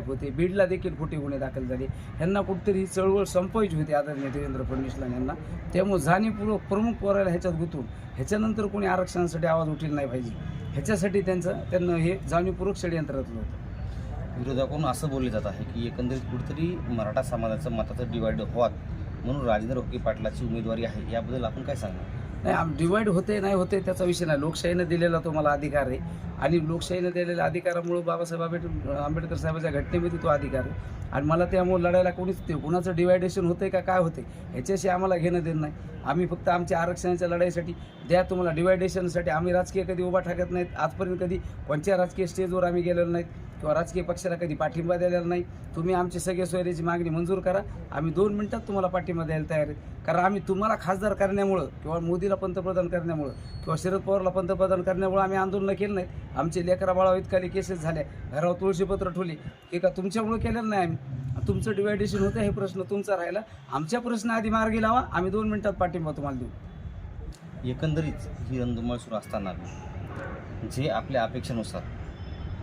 बीडला देखील खोटे गुन्हे दाखल झाले. ह्यांना कुठेतरी ही चळवळ संपवायची होती आदरणीय देवेंद्र फडणवीसला यांना. त्यामुळे जाणीवपूर्वक प्रमुख पोरायला ह्याच्यात गुंतून ह्याच्यानंतर कोणी आरक्षणासाठी आवाज उठेल नाही पाहिजे. ह्याच्यासाठी त्यांचं त्यांना हे जाणीवपूर्वक षडयंत्र रचलं होतं. विरोधाकडून असं बोलले जात आहे की एकंदरीत कुठेतरी मराठा समाजाचं मताचं डिवाइड व्हावं म्हणून राजेंद्र होके पाटलाची उमेदवारी आहे. याबद्दल आपण काय सांगणार? नाही डिवाईड होते नाही होते त्याचा विषय नाही. लोकशाहीनं दिलेला तो मला अधिकार आहे. आणि लोकशाहीनं दिलेल्या अधिकारामुळं बाबासाहेब आंबेडकर आंबेडकर साहेबाच्या घटनेमध्ये तो अधिकार आहे. आणि मला त्यामुळे लढायला कोणीच ते कुणाचं डिवायडेशन होते का काय होते ह्याच्याशी आम्हाला घेणं देणं नाही. आम्ही फक्त आमच्या आरक्षणाच्या लढाईसाठी द्या तुम्हाला डिवायडेशनसाठी आम्ही राजकीय कधी उभा टाकत नाहीत. आजपर्यंत कधी कोणत्या राजकीय स्टेजवर आम्ही गेलेलो नाहीत. किंवा राजकीय पक्षाला कधी पाठिंबा दिलेला नाही. तुम्ही आमची सगळे सोयरीची मागणी मंजूर करा. आम्ही दोन मिनिटात तुम्हाला पाठिंबा द्यायला तयार आहे. कारण आम्ही तुम्हाला खासदार करण्यामुळं किंवा मोदीला पंतप्रधान करण्यामुळं किंवा शरद पवारला पंतप्रधान करण्यामुळं आम्ही आंदोलनं केलं नाहीत आमचे लेकरा बाळा इतकाले केसेस झाले. घरावर तुळशीपत्र ठेवली. हे का तुमच्यामुळं केलेलं नाही आम्ही? तुमचं डिवायडेशन होतं हे प्रश्न तुमचा राहिला. आमच्या प्रश्न आधी मार्गी लावा. आम्ही दोन मिनिटात पाठिंबा तुम्हाला देऊ. एकंदरीत ही रणधुमाळ सुरू असताना जे आपल्या अपेक्षेनुसार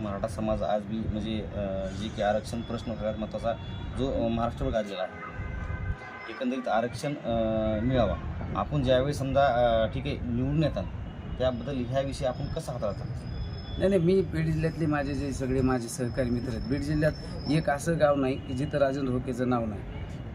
मराठा समाज आज बी म्हणजे जे की आरक्षण प्रश्न सगळ्यात महत्त्वाचा जो अं, महाराष्ट्रभर गाजलेला आहे. एकंदरीत आरक्षण मिळावा. आपण ज्यावेळी समजा ठीक आहे निवडून येतात त्याबद्दल ह्याविषयी आपण कसं हाताळतात नाही नाही मी बीड जिल्ह्यातले माझे जे सगळे माझे सहकारी मित्र आहेत. बीड जिल्ह्यात एक असं गाव नाही की जिथं राजेंद्र होकेचं नाव नाही.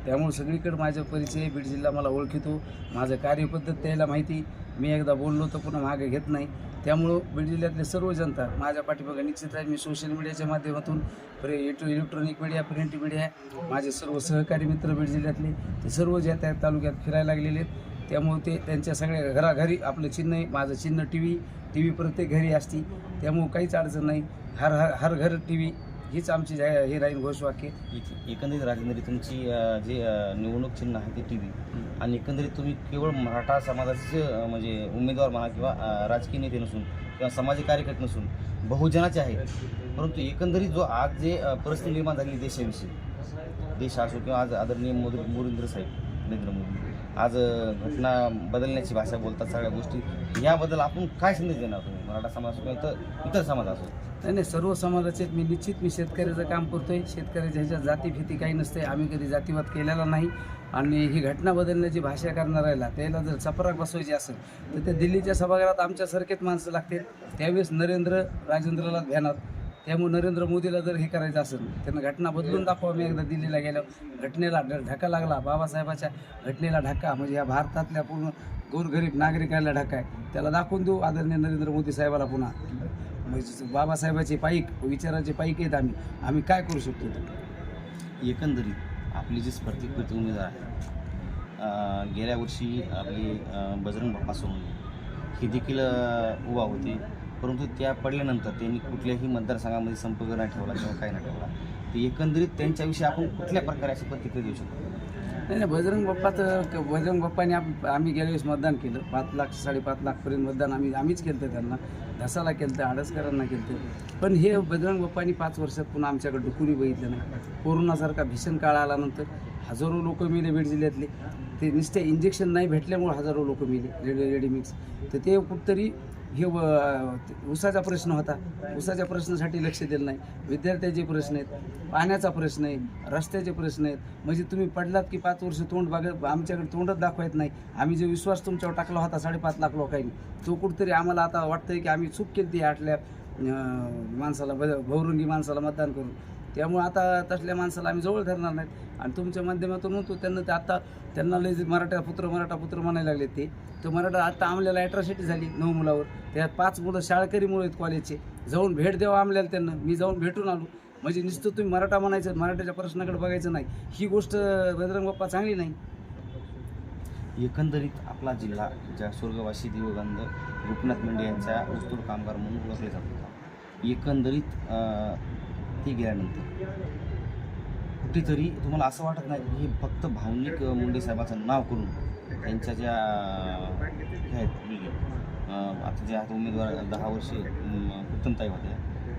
त्यामुळे सगळीकडे माझा परिचय बीड जिल्हा मला ओळखितो. माझं कार्यपद्धत त्याला माहिती. मी एकदा बोललो तर पुन्हा मागे घेत नाही. त्यामुळं बीड जिल्ह्यातले सर्व जनता माझ्या पाठीमागे निश्चित आहे. मी सोशल मीडियाच्या माध्यमातून प्रे इलेक्ट्रॉनिक मीडिया प्रिंट मीडिया माझे सर्व सहकारी मित्र बीड जिल्ह्यातले ते सर्व जे त्या तालुक्यात फिरायला लागलेले आहेत त्यामुळे ते त्यांच्या सगळ्या घराघरी आपलं चिन्ह आहे माझं चिन्ह टी व्ही टी व्ही प्रत्येक घरी असती त्यामुळं काहीच अडचण नाही. हर हर हर घर टी व्ही हीच आमची जाहीर हे राहील घोषवाक्य. एक- एकंदरीत राजेंद्र तुमची अं, जे अं, निवडणूक चिन्ह आहे ते टी व्ही आणि एकंदरीत तुम्ही केवळ मराठा समाजाचे अं, म्हणजे उमेदवार म्हणा किंवा अं, राजकीय नेते नसून किंवा सामाजिक कार्यकर्ते नसून बहुजनाचे आहेत. परंतु एकंदरीत जो आज जे अं, परिस्थिती निर्माण झाली देशाविषयी देश असो किंवा आज आदरणीय मोदी मोरेंद्र साहेब नरेंद्र मोदी. आज घटना बदलण्याची भाषा बोलतात सगळ्या गोष्टी. याबद्दल आपण काय संदेश देणार तुम्ही? मराठा समाज असो तर इतर समाज असो नाही नाही सर्व समाजाचे मी निश्चित मी शेतकऱ्याचं काम करतोय. शेतकऱ्याच्या ह्याच्यात जातीभीती काही नसते. आम्ही कधी जातीवाद केलेला नाही. आणि ही घटना बदलण्याची भाषा करणाऱ्याला त्याला जर चपराक बसवायची असेल तर त्या दिल्लीच्या सभागृहात आमच्यासारखेच माणसं लागतील. त्यावेळेस नरेंद्र राजेंद्रला ध्यानात त्यामुळे नरेंद्र मोदीला जर हे करायचं असेल त्यांना घटना बदलून दाखवा. मी एकदा दिल्लीला गेलो घटनेला ध- धक्का लागला. बाबासाहेबाच्या घटनेला धक्का म्हणजे या भारतातल्या पूर्ण गोरगरीब नागरिकाला धक्का आहे. त्याला दाखवून देऊ आदरणीय नरेंद्र मोदी साहेबाला पुन्हा. म्हणजे बाबासाहेबाचे पाईक विचाराचे पाईक आहेत आम्ही. आम्ही काय करू शकतो एकंदरीत आपली जी स्पर्धिक उमेदवार आहे गेल्या वर्षी आपली बजरंग बाप्पा सोनवणे ही देखील उभा होती. परंतु त्या पडल्यानंतर त्यांनी कुठल्याही मतदारसंघामध्ये संपर्क नाही ठेवला किंवा काही नाही ठेवला तर एकंदरीत त्यांच्याविषयी आपण कुठल्या प्रकारे अशी प्रतिक्रिया देऊ शकतो? नाही नाही बजरंग बाप्पा तर बजरंग बाप्पाने आप आम्ही गेल्या वेळेस मतदान केलं. पाच लाख साडेपाच लाखपर्यंत मतदान आम्ही आम्हीच केलं होतं त्यांना. धसाला केलं तर आडसकरांना केलं पण हे बजरंग बाप्पानी पाच वर्षात पुन्हा आमच्याकडे कुणी बघितलं नाही. कोरोनासारखा भीषण काळ आल्यानंतर हजारो लोक मेले बीड जिल्ह्यातले ते नुसते इंजेक्शन नाही भेटल्यामुळे हजारो लोक मेले रेडी रेडीमिक्स. तर ते कुठंतरी हे उसाचा प्रश्न होता. उसाच्या प्रश्नासाठी लक्ष दिलं नाही. विद्यार्थ्याचे प्रश्न आहेत पाण्याचा प्रश्न आहे रस्त्याचे प्रश्न आहेत. म्हणजे तुम्ही पडलात की पाच वर्ष तोंड बाग आमच्याकडे तोंडच दाखवत नाही. आम्ही जो विश्वास तुमच्यावर टाकला होता साडेपाच लाख लोकांनी तो कुठंतरी आम्हाला आता वाटतंय की आम्ही चूक केली ती आटल्या माणसाला ब बहुरंगी माणसाला मतदान करून. त्यामुळे आता तसल्या माणसाला आम्ही जवळ धरणार नाहीत. आणि तुमच्या माध्यमातून म्हणतो त्यांना ते आता त्यांना लय जे मराठा पुत्र मराठा पुत्र म्हणायला लागले ते. तर मराठा आता आमल्याला ॲट्रॉसिटी झाली नऊ मुलावर. त्यात पाच मुलं शाळकरी मुलं आहेत कॉलेजचे जाऊन भेट द्यावं आमल्याला त्यांना. मी जाऊन भेटून आलो. म्हणजे नुसतं तुम्ही मराठा म्हणायचं मराठ्याच्या प्रश्नाकडे बघायचं नाही. ही गोष्ट बजरंग बाप्पा चांगली नाही. एकंदरीत आपला जिल्हा ज्या स्वर्गवासी दिवगंध गोपीनाथ मुंडे यांचा ऊसतोड कामगार म्हणून ओळखले जात होता एकंदरीत ते गेल्यानंतर. कुठेतरी तुम्हाला असं वाटत नाही की हे फक्त भावनिक मुंडे साहेबाचं नाव करून त्यांच्या ज्या हे आहेत आता ज्या आता उमेदवार दहा वर्षे उत्तमताई होत्या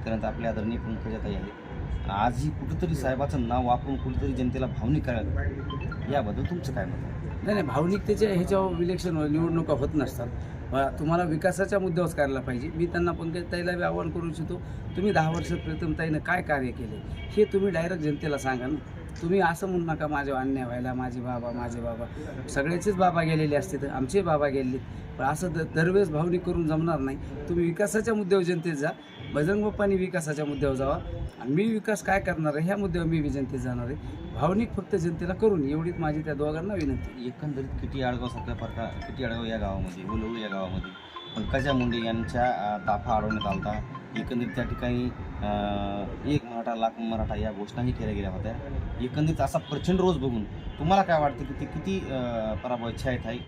त्यानंतर आपल्या आदरणीय पंकजाताई आहेत. आजही कुठंतरी साहेबाचं नाव वापरून कुठेतरी जनतेला भावनिक करायला याबद्दल तुमचं काय मत आहे? नाही नाही भावनिकतेच्या ह्याच्यावर इलेक्शन निवडणुका होत नसतात. तुम्हाला विकासाच्या मुद्द्यावर करायला पाहिजे. मी त्यांना पंकज ताईला बी आवाहन करू इच्छितो. तुम्ही दहा वर्षात प्रीतम ताईनं काय कार्य केले हे तुम्ही डायरेक्ट जनतेला सांगा ना. तुम्ही असं म्हणू नका माझ्या अन्याय व्हायला माझे बाबा माझे बाबा. सगळ्याचेच बाबा गेलेले असते तर आमचे बाबा गेलेले. पण असं द दरवेळेस भावनिक करून जमणार नाही. तुम्ही विकासाच्या मुद्द्यावर जनतेत जा. बजरंग बाप्पानी विकासाच्या मुद्द्यावर जावा. आणि मी विकास काय करणार आहे ह्या मुद्द्यावर मी जनतेत जाणार आहे. भावनिक फक्त जनतेला करून एवढीच माझी त्या दोघांना विनंती. एकंदरीत किती आडगाव सध्या प्रकार किती आडगाव या गावामध्ये उलवू या गावामध्ये. पंकजा मुंडे यांच्या ताफा अडवण्यात आलता एकंदरीत त्या ठिकाणी एक मराठा लाख मराठा या घोषणाही केल्या गेल्या होत्या. एकंदरीत असा प्रचंड रोज बघून तुम्हाला काय वाटतं की ते किती पराभव इच्छा आहेत आहे?